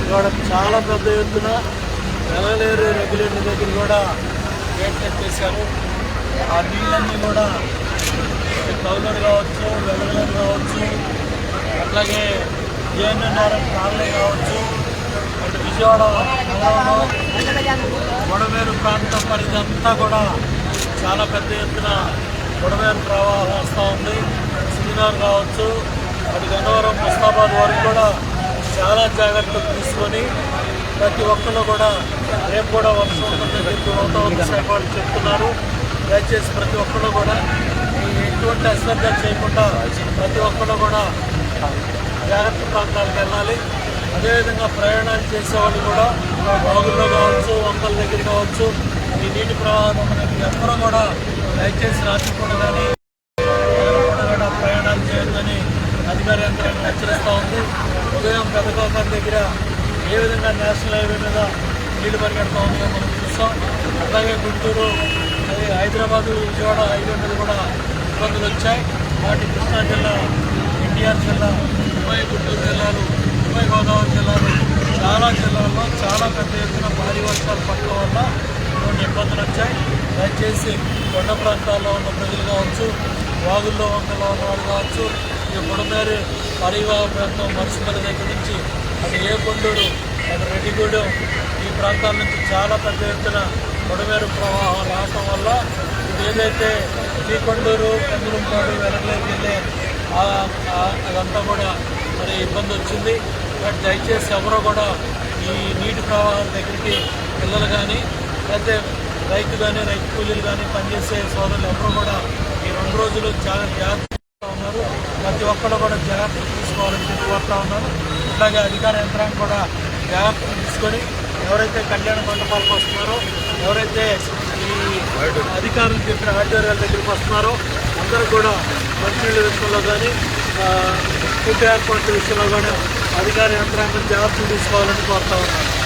ఇక్కడ చాలా పెద్ద ఎత్తున వెలలేరు రెగ్యులేటర్ దగ్గర కూడా గేట్ కట్టేశారు ఆ నీళ్ళన్నీ కూడా కౌలర్ కావచ్చు వెలలేరు కావచ్చు అట్లాగే జేఎన్ఎన్ఆర్ఎం కాలనీ కావచ్చు అటు విజయవాడ గొడవేరు ప్రాంతం పరిధి అంతా కూడా చాలా పెద్ద ఎత్తున బుడమేరు ప్రవాహం వస్తూ ఉంది. శ్రీనగర్ కావచ్చు అటు గన్నవరం ముస్తాబాద్ వరకు కూడా చాలా జాగ్రత్తలు తీసుకొని ప్రతి ఒక్కళ్ళు కూడా రేపు కూడా వర్షం ఉంటుందని చెప్పి వాతావరణ శాఖ వాళ్ళు చెప్తున్నారు. దయచేసి ప్రతి ఒక్కళ్ళు కూడా ఎటువంటి అశ్రద్ధ చేయకుండా ప్రతి ఒక్కరు కూడా జాగ్రత్త ప్రాంతాలకు వెళ్ళాలి. అదేవిధంగా ప్రయాణాలు చేసేవాళ్ళు కూడా బాగుల్లో కావచ్చు వంకల దగ్గర కావచ్చు ఈ నీటి ప్రవాహం అనేది ఎక్కడో కూడా దయచేసి రాత్రిపూట కానీ కూడా ప్రయాణాలు చేయొద్దని అధికార యంత్రాన్ని హెచ్చరిస్తూ ఉంది. ఉదయం పెదకోకర్ దగ్గర ఏ విధంగా నేషనల్ హైవే మీద నీళ్ళు పరిగెడతా ఉందో మనం చూస్తాం. అలాగే గుంటూరు అదే హైదరాబాదు విజయవాడ హైవే మీద కూడా ఇబ్బందులు వచ్చాయి. వాటి కృష్ణా జిల్లా ఎన్టీఆర్ జిల్లా ముంబై గుంటూరు జిల్లాలు ముంబై గోదావరి జిల్లాలు చాలా జిల్లాల్లో చాలా పెద్ద ఎత్తున భారీ వర్షాలు పడటం వల్ల కొన్ని ఇబ్బందులు వచ్చాయి. దయచేసి కొండ ప్రాంతాల్లో ఉన్న ప్రజలు కావచ్చు వాగుల్లో వంకల్లో ఉన్న వాళ్ళు కావచ్చు ఈ బుడమేరు పరివాహ ప్రాంతం మరుసుమల దగ్గర నుంచి అటు ఏ కొండూరు అటు రెడ్డిగూడెం ఈ ప్రాంతాల నుంచి చాలా పెద్ద ఎత్తున గుడమేరు ప్రవాహం రావటం వల్ల ఇది ఏదైతే శ్రీకొండూరు కందులంపాడు వెనకలేకి వెళ్ళే అదంతా కూడా మరి ఇబ్బంది వచ్చింది. బట్ దయచేసి ఎవరో కూడా ఈ నీటి ప్రవాహం దగ్గరికి పిల్లలు కానీ అయితే రైతు కానీ రైతు కూలీలు కానీ పనిచేసే సోదరులు ఎవరు కూడా ఈ రెండు రోజులు చాలా జాగ్రత్తగా ఉన్నారు. ప్రతి ఒక్కరు కూడా జాగ్రత్తలు తీసుకోవాలని చెప్పి కోరుతా ఉన్నారు అలాగే అధికార యంత్రాంగం కూడా జాగ్రత్తలు తీసుకొని ఎవరైతే కళ్యాణ మండపాలకు వస్తున్నారో ఎవరైతే ఈ అధికారులు చెప్పిన ఆచార్యాల దగ్గరికి వస్తున్నారో అందరూ కూడా మంత్రుల విషయంలో కానీ ఫుడ్ ఏర్పాట్ల విషయంలో కానీ అధికార యంత్రాంగం జాగ్రత్తలు తీసుకోవాలని కోరుతా ఉన్నారు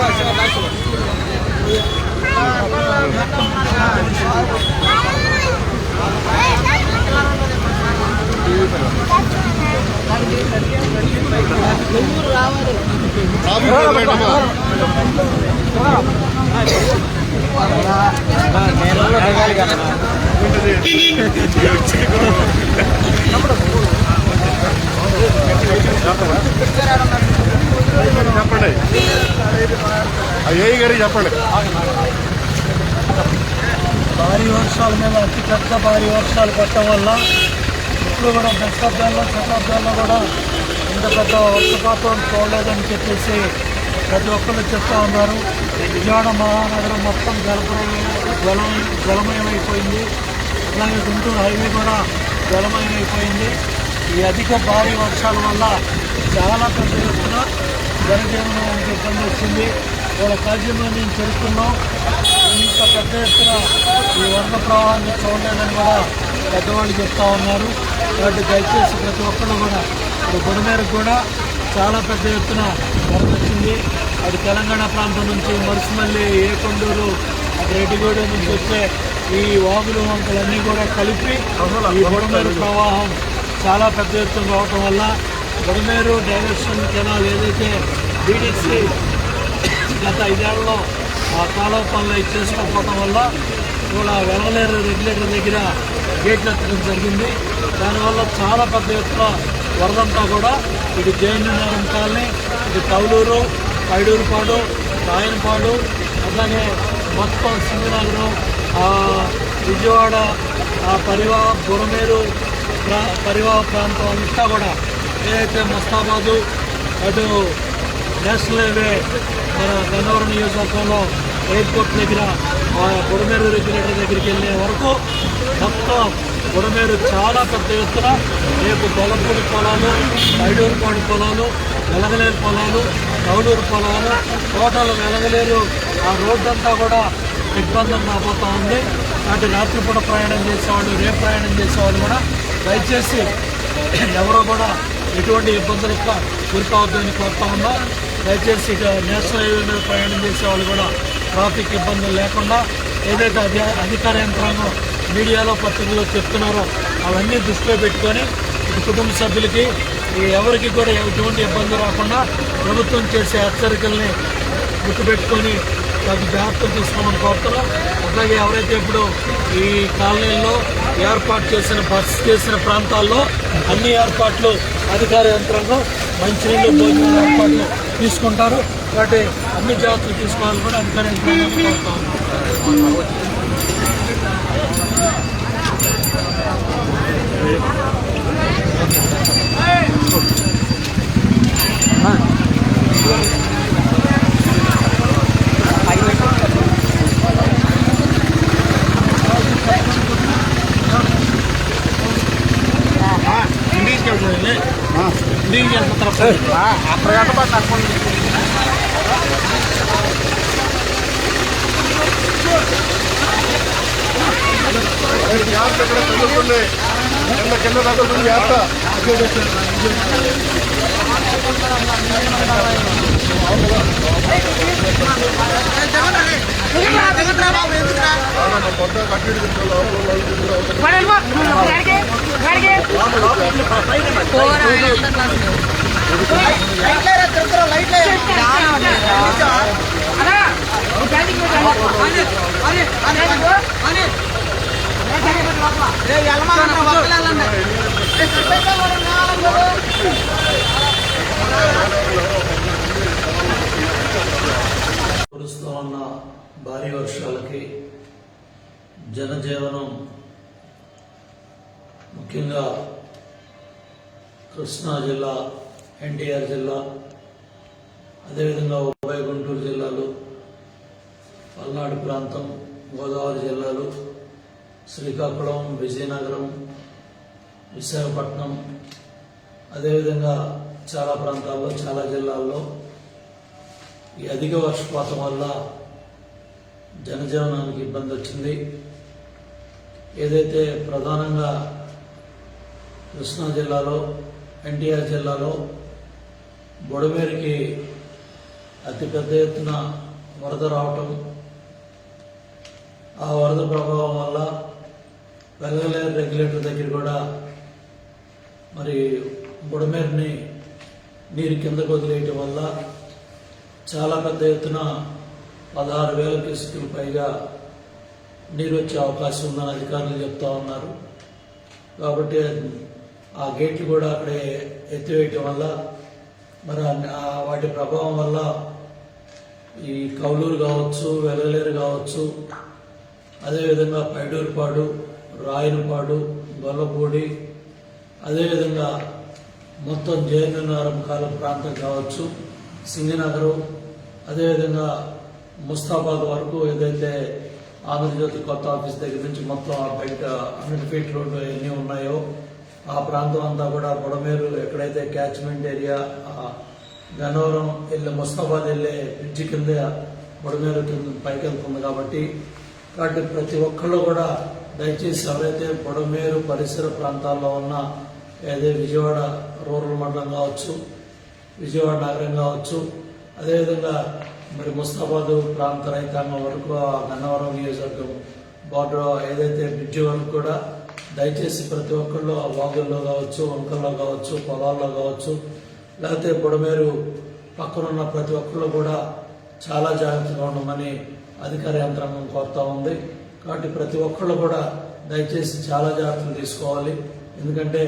కదా చెప్పండి. అయ్యే గారికి చెప్పండి. భారీ వర్షాల మీద అతి పెద్ద భారీ వర్షాలు పట్టడం వల్ల ఇప్పుడు కూడా దశాబ్దాల్లో శతాబ్దాల్లో కూడా ఇంత పెద్ద వర్షపాతం చూడలేదని చెప్పేసి ప్రతి ఒక్కరు చెప్తా ఉన్నారు. విజయవాడ మహానగరం మొత్తం జలప్రలయం జలం జలమయమైపోయింది. అలాగే గుంటూరు హైవే కూడా జలమయమైపోయింది. ఈ అధిక భారీ వర్షాల వల్ల చాలా పెద్ద ఎత్తున జనజీవనానికి ఇబ్బంది వచ్చింది. వాళ్ళ కాజ్యంలో నేను తెలుస్తున్నాం ఇంత పెద్ద ఎత్తున ఈ వరద ప్రవాహాన్ని చూడలేదని కూడా పెద్దవాళ్ళు చెప్తా ఉన్నారు. కాబట్టి దయచేసి ప్రతి ఒక్కరు కూడా ఇప్పుడు మేరకు కూడా చాలా పెద్ద ఎత్తున వరద వచ్చింది. అది తెలంగాణ ప్రాంతం నుంచి మరుసుమల్లి ఏకొండూరు అటు రెడ్డిగూడెం నుంచి వచ్చే ఈ వాగులు వంకలన్నీ కూడా కలిపి ఈ బుడమేరు ప్రవాహం చాలా పెద్ద ఎత్తున రావటం వల్ల బుడమేరు డైరెక్షన్ కెనాల్ ఏదైతే బీడీసీ గత ఐదేళ్ళలో ఆ కాలువ పనులు అవి చేసుకోకపోవడం వల్ల కూడా వెళ్ళలేరు రెగ్యులేటర్ దగ్గర గేట్లు ఎత్తడం జరిగింది. దానివల్ల చాలా పెద్ద ఎత్తున వరదంతా కూడా ఇటు జయనగరం కాలనీ ఇటు కౌలూరు పైడూరుపాడు రాయనపాడు అలాగే మొత్తం సింగనగరం విజయవాడ పరివా బురమేరు ప్రా పరివాహ ప్రాంతం అంతా కూడా ఏదైతే మస్తాబాదు అటు నేషనల్ హైవే మన గన్నవరం నియోజకవర్గంలో ఎయిర్పోర్ట్ దగ్గర ఆ రెగ్యులేటర్ దగ్గరికి వెళ్ళే వరకు మొత్తం గుడమేరు చాలా పెద్ద ఎత్తున రేపు గొల్లపూడి పొలాలు ఐడూరుపాడు పొలాలు వెలగలేరు పొలాలు కౌలూరు పొలాలు టోటల్ వెలగలేరు ఆ రోడ్డంతా కూడా ఇబ్బందులు రాబోతూ ఉంది. అటు రాత్రిపూట ప్రయాణం చేసేవాళ్ళు రేపు ప్రయాణం చేసేవాళ్ళు కూడా దయచేసి ఎవరో కూడా ఎటువంటి ఇబ్బందులకు గురికావద్దని కోరుతా ఉన్నా దయచేసి ఇక నేషనల్ హైవే మీద ప్రయాణం చేసే వాళ్ళు కూడా ట్రాఫిక్ ఇబ్బందులు లేకుండా ఏదైతే అధి అధికార యంత్రాంగం మీడియాలో పత్రికల్లో చెప్తున్నారో అవన్నీ దృష్టిలో పెట్టుకొని కుటుంబ సభ్యులకి ఎవరికి కూడా ఎటువంటి ఇబ్బంది రాకుండా ప్రభుత్వం చేసే హెచ్చరికల్ని గుర్తుపెట్టుకొని తగు జాగ్రత్తలు తీసుకోమని కోరుతున్నాం. అట్లాగే ఎవరైతే ఇప్పుడు ఈ కాలనీల్లో ఏర్పాటు చేసిన బస్ చేసిన ప్రాంతాల్లో అన్ని ఏర్పాట్లు అధికార యంత్రాంగం మంచినీళ్ళు భోజనం ఏర్పాట్లు తీసుకుంటారు. కాబట్టి అన్ని జాగ్రత్తలు తీసుకోవాలని కూడా అధికార యంత్రాంగం కోరుతా ఉన్నాం. అక్కడ కట్టబడి నాకు జాగ్రత్త ఇక్కడ తగులుతుంది కింద కింద తగులుతుంది జాగ్రత్త కొత్త కురుస్తూ ఉన్న భారీ వర్షాలకి జనజీవనం ముఖ్యంగా కృష్ణా జిల్లా ఎన్టీఆర్ జిల్లా అదేవిధంగా ఉభయ గుంటూరు జిల్లాలు పల్నాడు ప్రాంతం గోదావరి జిల్లాలు శ్రీకాకుళం విజయనగరం విశాఖపట్నం అదేవిధంగా చాలా ప్రాంతాల్లో చాలా జిల్లాల్లో ఈ అధిక వర్షపాతం వల్ల జనజీవనానికి ఇబ్బంది వచ్చింది. ఏదైతే ప్రధానంగా కృష్ణా జిల్లాలో ఎన్టీఆర్ జిల్లాలో బుడమేరికి అతి పెద్ద ఎత్తున వరద రావటం ఆ వరద ప్రభావం వల్ల వెల్లలేరు రెగ్యులేటర్ దగ్గర కూడా మరి బుడమేరుని నీరు కిందకు వదిలేయటం వల్ల చాలా పెద్ద ఎత్తున పదహారు వేల క్యూసెక్ల పైగా నీరు వచ్చే అవకాశం ఉందని అధికారులు చెప్తా ఉన్నారు. కాబట్టి ఆ గేట్లు కూడా అక్కడే ఎత్తివేయటం వల్ల మరి వాటి ప్రభావం వల్ల ఈ కౌలూరు కావచ్చు వెల్లలేరు కావచ్చు అదేవిధంగా పైడూరుపాడు రాయనపాడు గొల్లపూడి అదేవిధంగా మొత్తం జయనగరం కాలం ప్రాంతం కావచ్చు సింగనగరు అదేవిధంగా ముస్తాబాద్ వరకు ఏదైతే ఆంధ్రజ్యోతి కొత్త ఆఫీస్ దగ్గర నుంచి మొత్తం ఆ బయట హండ్రెడ్ ఫీట్ రోడ్లు ఎన్ని ఉన్నాయో ఆ ప్రాంతం అంతా కూడా బుడమేరు ఎక్కడైతే క్యాచ్మెంట్ ఏరియా ఆ గన్నవరం వెళ్ళే ముస్తాబాద్ వెళ్ళే బ్రిడ్జి కింద బుడమేరు కింద పైకి వెళ్తుంది కాబట్టి కాబట్టి ప్రతి ఒక్కళ్ళు కూడా దయచేసి ఎవరైతే బుడమేరు పరిసర ప్రాంతాల్లో ఉన్న ఏదైతే విజయవాడ రూరల్ మండలం కావచ్చు విజయవాడ నగరం కావచ్చు. అదేవిధంగా మరి ముస్తాబాదు ప్రాంత రైతాంగం వరకు ఆ గన్నవరం నియోజకవర్గం బార్డర్ ఏదైతే బ్రిడ్జి వరకు కూడా దయచేసి ప్రతి ఒక్కళ్ళు ఆ వాగుల్లో కావచ్చు వంకల్లో కావచ్చు పొలాల్లో కావచ్చు లేకపోతే బుడమేరు పక్కనున్న ప్రతి ఒక్కళ్ళు కూడా చాలా జాగ్రత్తగా ఉండమని అధికార యంత్రాంగం కోరుతూ ఉంది. కాబట్టి ప్రతి ఒక్కళ్ళు కూడా దయచేసి చాలా జాగ్రత్తలు తీసుకోవాలి. ఎందుకంటే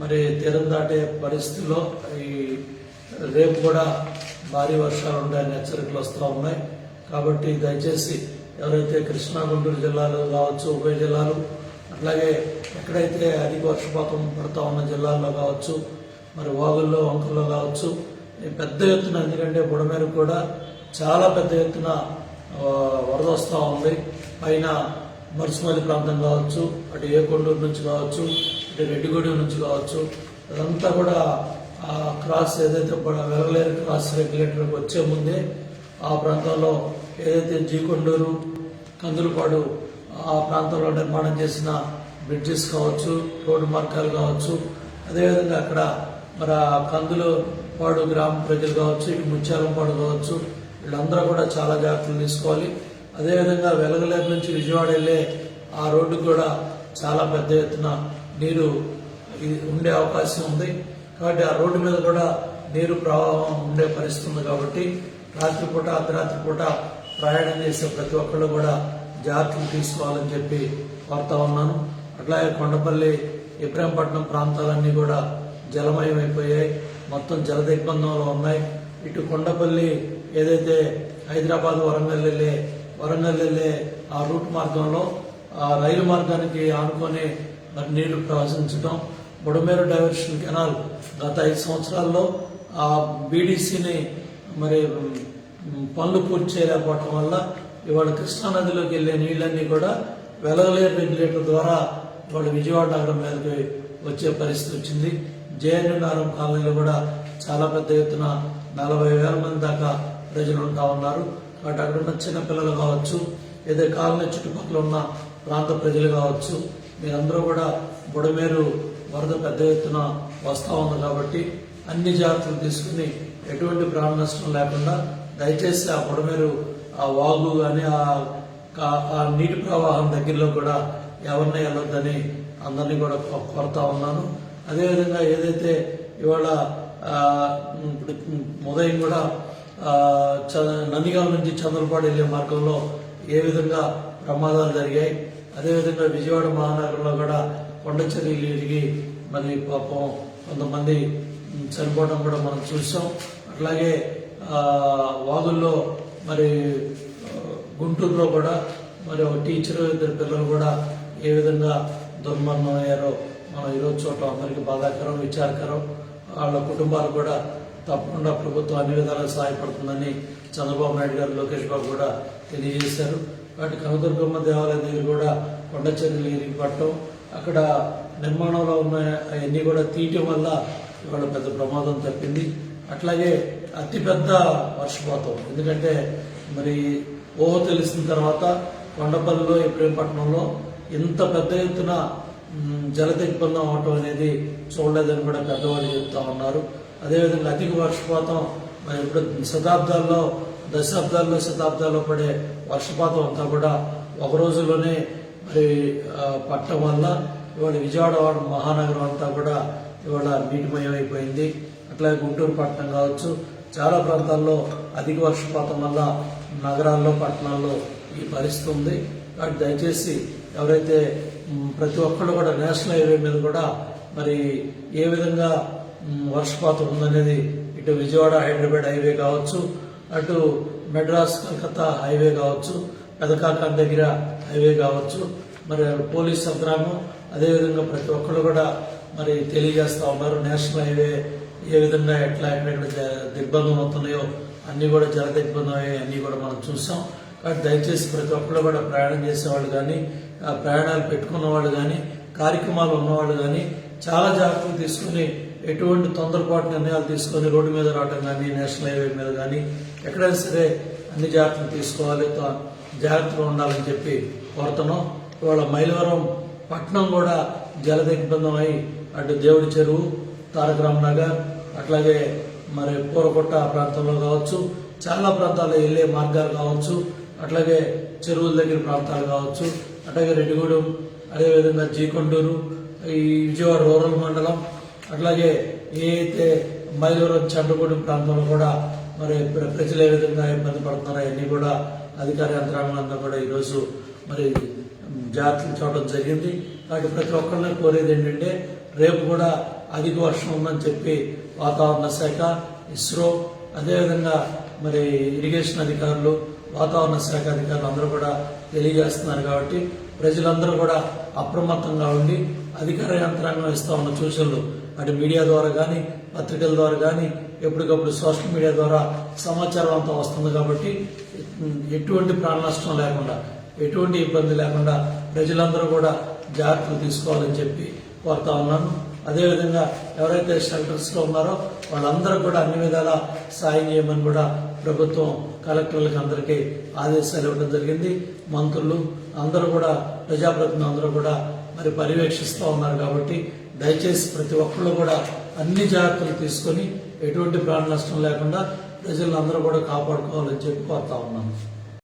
మరి తీరం దాటే పరిస్థితుల్లో ఈ రేపు కూడా భారీ వర్షాలు ఉంటాయని హెచ్చరికలు వస్తూ ఉన్నాయి. కాబట్టి దయచేసి ఎవరైతే కృష్ణా గుంటూరు జిల్లాలు కావచ్చు ఉభయ జిల్లాలు అట్లాగే ఎక్కడైతే అధిక వర్షపాతం పడుతూ ఉన్న జిల్లాల్లో కావచ్చు మరి వాగుల్లో వంకల్లో కావచ్చు పెద్ద ఎత్తున ఎందుకంటే బుడమేరకు కూడా చాలా పెద్ద ఎత్తున వరద వస్తూ ఉంది. పైన మరుసుమల్లి ప్రాంతం కావచ్చు అటు ఏకొండూరు నుంచి కావచ్చు ఇటు రెడ్డిగూడెం నుంచి కావచ్చు అదంతా కూడా ఆ క్రాస్ ఏదైతే ప- వెలగలేరు క్రాస్ రెగ్యులేటర్కి వచ్చే ముందే ఆ ప్రాంతంలో ఏదైతే జీకొండూరు కందులపాడు ఆ ప్రాంతంలో నిర్మాణం చేసిన బ్రిడ్జెస్ కావచ్చు రోడ్డు మార్గాలు కావచ్చు అదేవిధంగా అక్కడ మరి కందులపాడు కందులు పాడు గ్రామ ప్రజలు కావచ్చు ఇటు ముత్యాలంపాడు కావచ్చు వీళ్ళందరూ కూడా చాలా జాగ్రత్తలు తీసుకోవాలి. అదేవిధంగా వెలగలేరు నుంచి విజయవాడ వెళ్ళే ఆ రోడ్డు కూడా చాలా పెద్ద ఎత్తున నీరు ఇది ఉండే అవకాశం ఉంది. కాబట్టి ఆ రోడ్డు మీద కూడా నీరు ప్రవాహం ఉండే పరిస్థితి ఉంది కాబట్టి రాత్రిపూట అర్ధరాత్రి పూట ప్రయాణం చేసే ప్రతి ఒక్కళ్ళు కూడా జాగ్రత్తలు తీసుకోవాలని చెప్పి కోరుతా ఉన్నాను. అట్లాగే కొండపల్లి ఇబ్రాహీంపట్నం ప్రాంతాలన్నీ కూడా జలమయమైపోయాయి. మొత్తం జల దిగ్బంధంలో ఉన్నాయి. ఇటు కొండపల్లి ఏదైతే హైదరాబాద్ వరంగల్ వెళ్ళే వరంగల్ వెళ్ళే ఆ రూట్ మార్గంలో ఆ రైలు మార్గానికి ఆనుకొని మరి నీళ్ళు ప్రవహించడం బొడమేరు డైవర్షన్ కెనాల్ గత ఐదు సంవత్సరాల్లో ఆ బీడీసీని మరి పనులు పూర్తి చేయలేకపోవటం వల్ల ఇవాళ కృష్ణానదిలోకి వెళ్ళే నీళ్ళన్నీ కూడా వెలగలేరు రెగ్యులేటర్ ద్వారా ఇవాళ విజయవాడ నగరం మీదకి వచ్చే పరిస్థితి వచ్చింది. జేఎన్యూ నగరం కాలనీలో కూడా చాలా పెద్ద ఎత్తున నలభై వేల మంది దాకా ప్రజలు ఉంటా ఉన్నారు. కాబట్టి అక్కడ ఉన్న చిన్న పిల్లలు కావచ్చు ఏదో కాలనీ చుట్టుపక్కల ఉన్న ప్రాంత ప్రజలు కావచ్చు మీరందరూ కూడా బుడమేరు వరద పెద్ద ఎత్తున వస్తూ ఉంది కాబట్టి అన్ని జాగ్రత్తలు తీసుకుని ఎటువంటి ప్రాణ నష్టం లేకుండా దయచేసి ఆ బుడమేరు ఆ వాగు కానీ ఆ ఆ నీటి ప్రవాహం దగ్గరలో కూడా ఎవరిని వెళ్ళొద్దని అందరినీ కూడా కోరుతా ఉన్నాను. అదేవిధంగా ఏదైతే ఇవాళ ఇప్పుడు ఉదయం కూడా ఆ, నందిగాం నుంచి చంద్రపాడు వెళ్ళే మార్గంలో ఏ విధంగా ప్రమాదాలు జరిగాయి అదేవిధంగా విజయవాడ మహానగరంలో కూడా కొండ చర్యలు ఎదిగి మరి పాపం కొంతమంది చనిపోవడం కూడా మనం చూసాం. అట్లాగే వాగుల్లో మరి గుంటూరులో కూడా మరి ఒక టీచర్ ఇద్దరు పిల్లలు కూడా ఏ విధంగా దుర్మరణం అయ్యారో మనం ఈరోజు చూడటం అందరికీ బాధాకరం విచారకరం. వాళ్ళ కుటుంబాలు కూడా తప్పకుండా ప్రభుత్వం అన్ని విధాలుగా సహాయపడుతుందని చంద్రబాబు నాయుడు గారు లోకేష్ బాబు కూడా తెలియజేశారు. కాబట్టి కనదుర్గమ్మ దేవాలయం దగ్గర కూడా కొండ చర్యలు ఇరిగి పట్టడం అక్కడ నిర్మాణంలో ఉన్న అవన్నీ కూడా తీయటం వల్ల ఇవాళ పెద్ద ప్రమాదం తప్పింది. అట్లాగే అతిపెద్ద వర్షపాతం. ఎందుకంటే మరి ఊహ తెలిసిన తర్వాత కొండపల్లిలో ఇబ్రహీంపట్నంలో ఇంత పెద్ద ఎత్తున మ్, అవటం అనేది చూడలేదని కూడా పెద్దవాళ్ళు చెప్తా ఉన్నారు. అదేవిధంగా అధిక వర్షపాతం మరి ఇప్పుడు శతాబ్దాల్లో దశాబ్దాల్లో శతాబ్దాల్లో పడే వర్షపాతం అంతా కూడా ఒక రోజులోనే మరి ఆ, పట్టడం వల్ల ఇవాళ విజయవాడ మహానగరం అంతా కూడా ఇవాళ నీటిమయమైపోయింది అయిపోయింది. అట్లాగే గుంటూరు పట్టణం కావచ్చు చాలా ప్రాంతాల్లో అధిక వర్షపాతం వల్ల నగరాల్లో పట్టణాల్లో ఈ పరిస్థితి ఉంది కాబట్టి దయచేసి ఎవరైతే ప్రతి ఒక్కళ్ళు కూడా నేషనల్ హైవే మీద కూడా మరి ఏ విధంగా వర్షపాతం ఉందనేది ఇటు విజయవాడ హైదరాబాద్ హైవే కావచ్చు అటు మెడ్రాస్ కలకత్తా హైవే కావచ్చు పెదకాకాం దగ్గర హైవే కావచ్చు మరి పోలీస్ సంగ్రామం అదేవిధంగా ప్రతి ఒక్కరు కూడా మరి తెలియజేస్తూ ఉన్నారు. నేషనల్ హైవే ఏ విధంగా ఎట్లా ఎక్కడెక్కడ దిగ్బంధం అవుతున్నాయో అన్నీ కూడా జల దిగ్బంధం అయ్యాయి అన్నీ కూడా మనం చూసాం కాబట్టి దయచేసి ప్రతి ఒక్కళ్ళు కూడా ప్రయాణం చేసేవాళ్ళు కానీ ప్రయాణాలు పెట్టుకున్న వాళ్ళు కానీ కార్యక్రమాలు ఉన్నవాళ్ళు కానీ చాలా జాగ్రత్తలు తీసుకుని ఎటువంటి తొందరపాటు నిర్ణయాలు తీసుకొని రోడ్డు మీద రావడం కానీ నేషనల్ హైవే మీద కానీ ఎక్కడైనా సరే అన్ని జాగ్రత్తలు తీసుకోవాలి. తా- జాగ్రత్తగా ఉండాలని చెప్పి కోరుతున్నాం. ఇవాళ మైలవరం పట్టణం కూడా జలదిగ్బంధం అయి అటు దేవుడి చెరువు తారకరామ్ నగర్ అట్లాగే మరి పూరకొట్ట ప్రాంతంలో కావచ్చు చాలా ప్రాంతాల్లో వెళ్ళే మార్గాలు కావచ్చు అట్లాగే చెరువుల దగ్గర ప్రాంతాలు కావచ్చు అట్లాగే రెడ్డిగూడెం అదేవిధంగా జీకొండూరు ఈ విజయవాడ రూరల్ మండలం అట్లాగే ఏ అయితే మైలవరం చండగూడెం ప్రాంతంలో కూడా మరి ప్ర- ప్రజలు ఏ విధంగా ఇబ్బంది పడుతున్నారో అన్నీ కూడా అధికార యంత్రాంగం అంతా కూడా ఈరోజు మరి జాగ్రత్తలు చూడడం జరిగింది. కాబట్టి ప్రతి ఒక్కరిని కోరేది ఏంటంటే రేపు కూడా అధిక వర్షం ఉందని చెప్పి వాతావరణ శాఖ ఇస్రో అదేవిధంగా మరి ఇరిగేషన్ అధికారులు వాతావరణ శాఖ అధికారులు అందరూ కూడా తెలియజేస్తున్నారు కాబట్టి ప్రజలందరూ కూడా అప్రమత్తంగా ఉండి అధికార యంత్రాంగం ఇస్తా ఉన్న సూచనలు అటు మీడియా ద్వారా కానీ పత్రికల ద్వారా కానీ ఎప్పటికప్పుడు సోషల్ మీడియా ద్వారా సమాచారం అంతా వస్తుంది కాబట్టి ఎటువంటి ప్రాణ నష్టం లేకుండా ఎటువంటి ఇబ్బంది లేకుండా ప్రజలందరూ కూడా జాగ్రత్తలు తీసుకోవాలని చెప్పి కోరుతా ఉన్నాను. అదేవిధంగా ఎవరైతే షెల్టర్స్లో ఉన్నారో వాళ్ళందరూ కూడా అన్ని విధాల సాయం చేయమని కూడా ప్రభుత్వం కలెక్టర్లకు అందరికీ ఆదేశాలు ఇవ్వడం జరిగింది. మంత్రులు అందరూ కూడా ప్రజాప్రతినిధులు అందరూ కూడా మరి పర్యవేక్షిస్తూ ఉన్నారు కాబట్టి దయచేసి ప్రతి ఒక్కళ్ళు కూడా అన్ని జాగ్రత్తలు తీసుకొని ఎటువంటి ప్రాణ నష్టం లేకుండా ప్రజలందరూ కూడా కాపాడుకోవాలని చెప్పి కోరుతా ఉన్నాను.